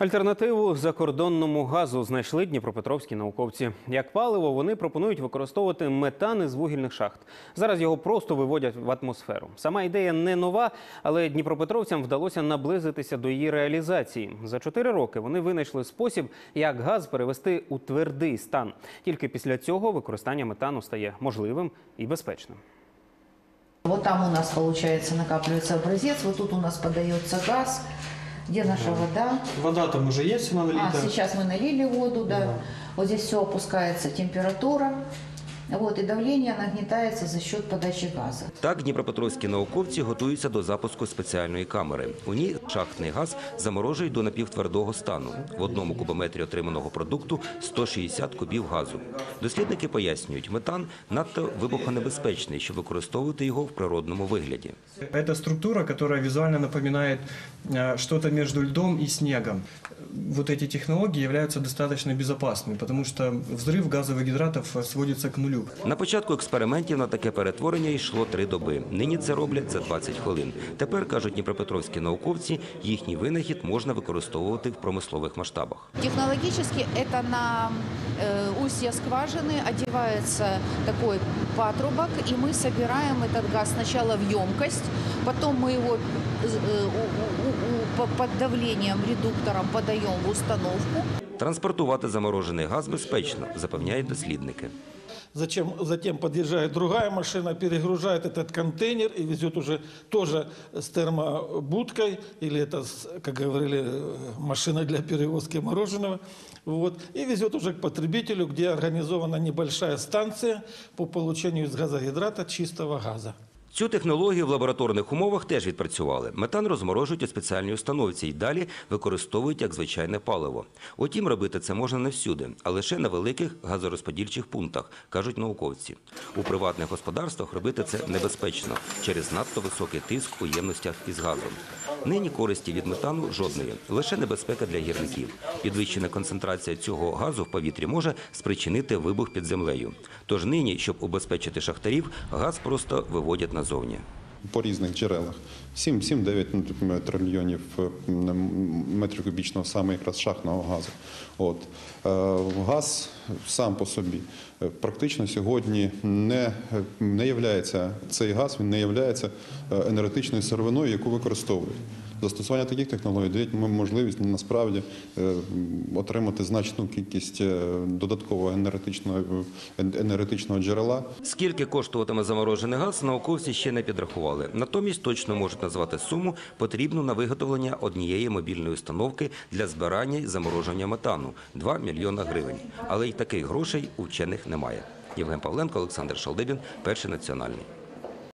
Альтернативу закордонному газу знайшли дніпропетровські науковці. Як паливо вони пропонують використовувати метан із вугільних шахт. Зараз його просто виводять в атмосферу. Сама ідея не нова, але дніпропетровцям вдалося наблизитися до її реалізації. За чотири роки вони винайшли спосіб, як газ перевести у твердий стан. Тільки після цього використання метану стає можливим і безпечним. Вот там у нас, получается, накапливается образец, вот тут у нас подается газ. Где наша вода? Вода там уже есть, она А, сейчас мы налили воду, да. Да. Вот здесь все опускается температура. Вот, и давление нагнетается за счет подачи газа. Так дніпропетровські науковці готуються до запуску спеціальної камери. У ній шахтний газ заморожують до напівтвердого стану. В одному кубометрі отриманого продукту 160 кубів газу. Дослідники пояснюють, метан надто вибухонебезпечний, щоб використовувати його в природному вигляді. Это структура, которая визуально напоминает э, что-то льдом и снегом Вот эти технологии являются достаточно безопасными, потому что взрыв газовых гидратов э, сводится к нулю. На початку експериментів на таке перетворення йшло три доби. Нині це роблять за 20 хвилин. Тепер, кажуть дніпропетровські науковці, їхній винахід можна використовувати в промислових масштабах. Технологически это на э, устье скважины одевается такой патрубок, и мы собираем этот газ сначала в емкость, потом мы его э, у- у- у- по- под давлением редуктором подаем в установку. Транспортувати заморожений газ безпечно, запевняють дослідники. Зачем, затем подъезжает другая машина, перегружает этот контейнер и везет уже тоже с термобудкой, или это, с, как говорили, э, машина для перевозки мороженого, вот, и везет уже к потребителю, где организована небольшая станция по получению из газогидрата чистого газа. Цю технологію в лабораторних умовах теж відпрацювали. Метан розморожують у спеціальній установці і далі використовують як звичайне паливо. Утім, робити це можна не всюди, а лише на великих газорозподільчих пунктах, кажуть науковці. У приватних господарствах робити це небезпечно через надто високий тиск у ємностях із газом. Нині користі від метану жодної, лише небезпека для гірників. Підвищена концентрація цього газу в повітрі може спричинити вибух під землею. Тож нині, щоб убезпечити шахтарів, газ просто виводять назовні. По різних джерелах. 7-9 ну, типу, трильйонів е, метрів кубічного саме якраз шахтного газу. От. Е, Газ сам по собі е, практично сьогодні не, не являється, цей газ він не е, енергетичною сировиною, яку використовують. Застосування таких технологій дає можливість насправді отримати значну кількість додаткового енергетичного, енергетичного джерела Скільки коштуватиме заморожений газ, науковці ще не підрахували. Натомість точно можуть назвати суму, потрібну на виготовлення однієї мобільної установки для збирання і замороження метану – 2 мільйона гривень. Але й таких грошей у вчених немає. Євген Павленко, Олександр Шалдибін, Перший національний.